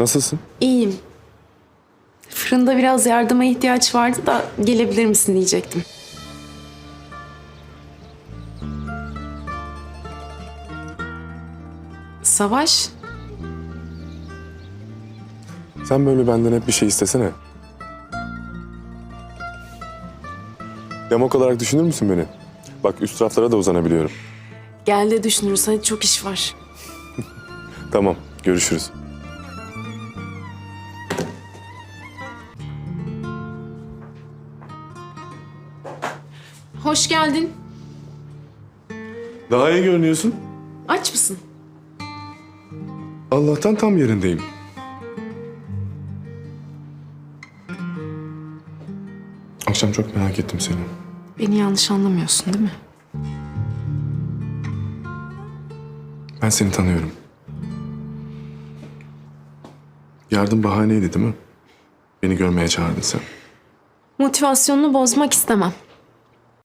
Nasılsın? İyiyim. Fırında biraz yardıma ihtiyaç vardı da gelebilir misin diyecektim. Savaş, Sen böyle benden hep bir şey istesene. Yamak olarak düşünür müsün beni? Bak üst raflara da uzanabiliyorum. gel de düşünürüz. Hadi çok iş var. Tamam, görüşürüz. Hoş geldin. Daha iyi görünüyorsun. Aç mısın? Allah'tan tam yerindeyim. Akşam çok merak ettim seni. Beni yanlış anlamıyorsun değil mi? Ben seni tanıyorum. Yardım bahaneydi değil mi? Beni görmeye çağırdın sen. Motivasyonunu bozmak istemem.